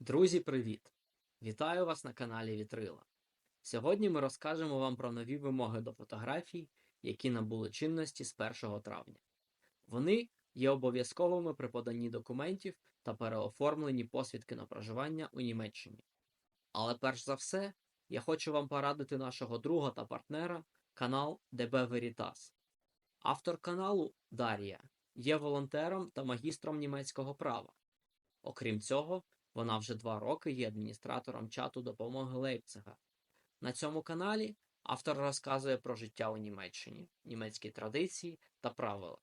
Друзі, привіт! Вітаю вас на каналі Вітрила. Сьогодні ми розкажемо вам про нові вимоги до фотографій, які набули чинності з 1 травня. Вони є обов'язковими при поданні документів та переоформленні посвідки на проживання у Німеччині. Але перш за все, я хочу вам порадити нашого друга та партнера канал DB Veritas. Автор каналу Дар'я є волонтером та магістром німецького права. Окрім цього, вона вже два роки є адміністратором чату допомоги Лейпцига. На цьому каналі автор розказує про життя у Німеччині, німецькі традиції та правила.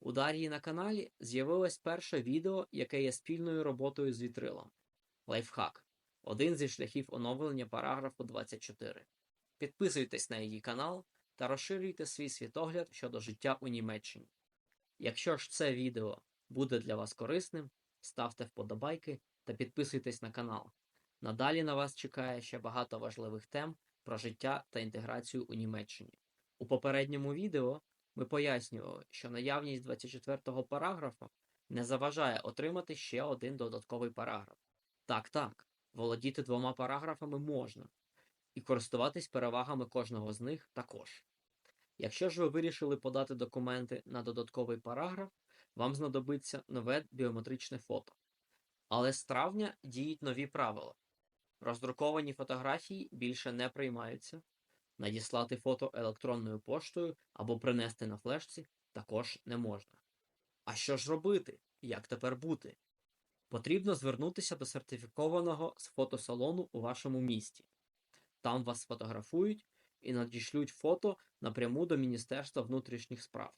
У Дар'ї на каналі з'явилось перше відео, яке є спільною роботою з вітрилом. Лайфхак один зі шляхів оновлення параграфу 24. Підписуйтесь на її канал та розширюйте свій світогляд щодо життя у Німеччині. Якщо ж це відео буде для вас корисним, ставте вподобайки та підписуйтесь на канал. Надалі на вас чекає ще багато важливих тем про життя та інтеграцію у Німеччині. У попередньому відео ми пояснювали, що наявність 24-го параграфа не заважає отримати ще один додатковий параграф. Так, так, володіти двома параграфами можна, і користуватись перевагами кожного з них також. Якщо ж ви вирішили подати документи на додатковий параграф, вам знадобиться нове біометричне фото. Але з травня діють нові правила. Роздруковані фотографії більше не приймаються. Надіслати фото електронною поштою або принести на флешці також не можна. А що ж робити? Як тепер бути? Потрібно звернутися до сертифікованого з фотосалону у вашому місті. Там вас сфотографують і надішлють фото напряму до Міністерства внутрішніх справ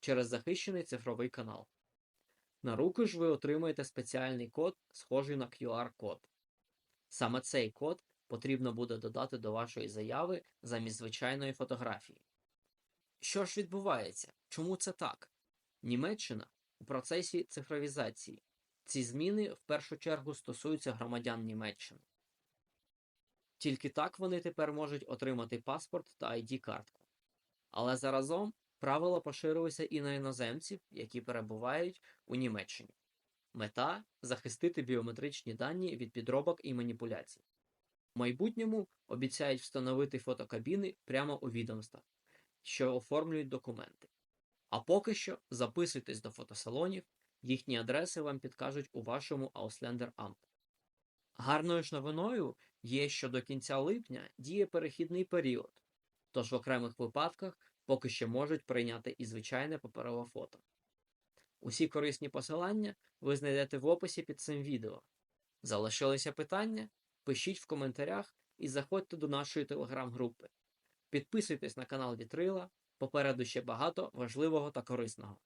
через захищений цифровий канал. На руки ж ви отримаєте спеціальний код, схожий на QR-код. Саме цей код потрібно буде додати до вашої заяви замість звичайної фотографії. Що ж відбувається? Чому це так? Німеччина у процесі цифровізації. Ці зміни в першу чергу стосуються громадян Німеччини. Тільки так вони тепер можуть отримати паспорт та ID-картку. Але заразом правила поширилися і на іноземців, які перебувають у Німеччині. Мета захистити біометричні дані від підробок і маніпуляцій. В майбутньому обіцяють встановити фотокабіни прямо у відомствах, що оформлюють документи. А поки що записуйтесь до фотосалонів, їхні адреси вам підкажуть у вашому Ausländeramt. Гарною ж новиною є, що до кінця липня діє перехідний період, тож в окремих випадках поки що можуть прийняти і звичайне паперове фото. Усі корисні посилання ви знайдете в описі під цим відео. Залишилися питання? Пишіть в коментарях і заходьте до нашої телеграм-групи. Підписуйтесь на канал Вітрила, попереду ще багато важливого та корисного.